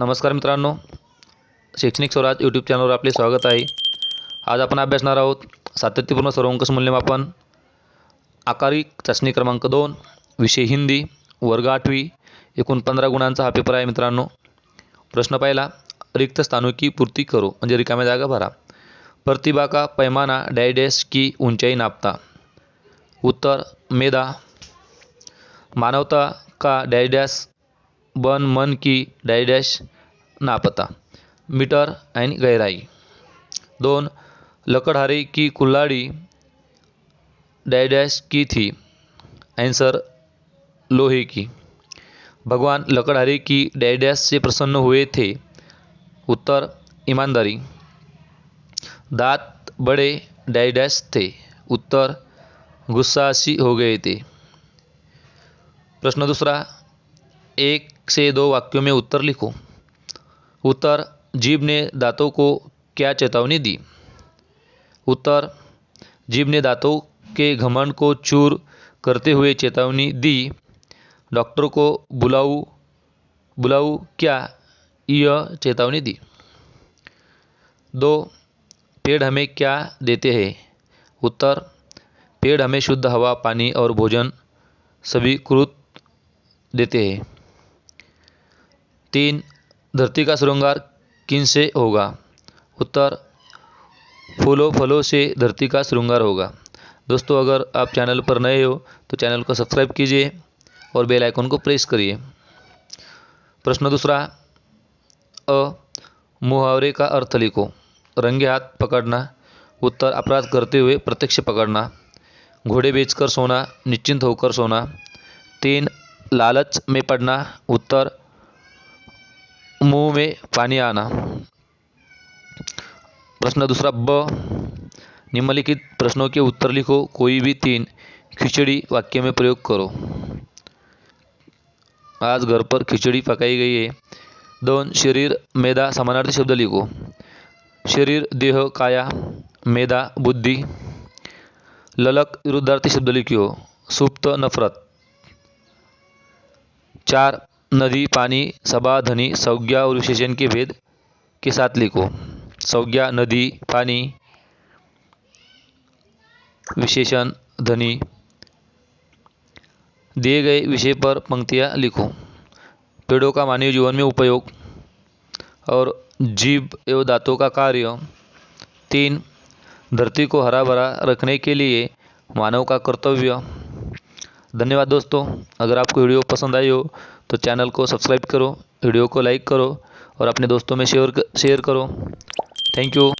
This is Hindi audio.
नमस्कार मित्रांनो शैक्षणिक स्वराज यूट्यूब चॅनलवर आपले स्वागत आहे. आज आपण अभ्यासणार आहोत सातत्यपूर्ण सर्वंकष मूल्यमापन आकारी चाचणी क्रमांक दोन विषय हिंदी वर्ग आठवी एकूण पंधरा गुणांचा हा पेपर आहे मित्रांनो. प्रश्न पहिला रिक्त स्थानुकी पूर्ती करू करो म्हणजे रिकाम्या जागा भरा. प्रतिभा का पैमाना डायडेस की उंचाई नापता. उत्तर मेधा. मानवता का डैडैश बन मन की डैडैश नापता, मीटर एंड गहराई। दोन, लकड़हारी की कुल्हाड़ी डैडैश की थी। आंसर, लोहे की। भगवान लकड़हारी की डैडैश से प्रसन्न हुए थे। उत्तर, ईमानदारी। दांत बड़े डैडैश थे। उत्तर गुस्सासी हो गए थे। प्रश्न दूसरा, एक से दो वाक्यों में उत्तर लिखो। उत्तर जीव ने दांतों को क्या चेतावनी दी? उत्तर जीव ने दांतों के घमंड को चूर करते हुए चेतावनी दी। डॉक्टर को बुलाऊ बुलाऊ क्या यह चेतावनी दी? दो, पेड़ हमें क्या देते हैं? उत्तर, पेड़ हमें शुद्ध हवा, पानी और भोजन सभी कुरुत देते हैं। तीन धरती का श्रृंगार किन से होगा? उत्तर, फूलों फलों से धरती का श्रृंगार होगा। दोस्तों, अगर आप चैनल पर नए हो तो चैनल को सब्सक्राइब कीजिए और बेल आइकन को प्रेस करिए। प्रश्न दूसरा, अ, मुहावरे का अर्थ लिखो। रंगे हाथ पकड़ना। उत्तर, अपराध करते हुए प्रत्यक्ष पकड़ना। घोड़े बेचकर सोना, निश्चिंत होकर सोना। तीन, लालच में पड़ना। उत्तर मुँह में पानी आना। प्रश्न दूसरा, ब। निम्नलिखित प्रश्नों के उत्तर लिखो, कोई भी तीन। खिचड़ी वाक्य में प्रयोग करो। आज घर पर खिचड़ी पकाई गई है। दोन, शरीर मेधा समानार्थी शब्द लिखो। शरीर, देह, काया मेधा बुद्धि। ललक, विरुद्धार्थी शब्द लिखियो। सुप्त, नफरत। चार नदी, पानी सभा धनी संज्ञा और विशेषण के भेद के साथ लिखो। संज्ञा नदी, पानी, विशेषण, धनी, दिए गए विषय पर पंक्तियाँ लिखो। पेड़ों का मानवीय जीवन में उपयोग और जीव एवं दांतों का कार्य। तीन, धरती को हरा भरा रखने के लिए मानव का कर्तव्य। धन्यवाद दोस्तों, अगर आपको वीडियो पसंद आई हो तो चैनल को सब्सक्राइब करो, वीडियो को लाइक करो और अपने दोस्तों में शेयर शेयर करो। Thank you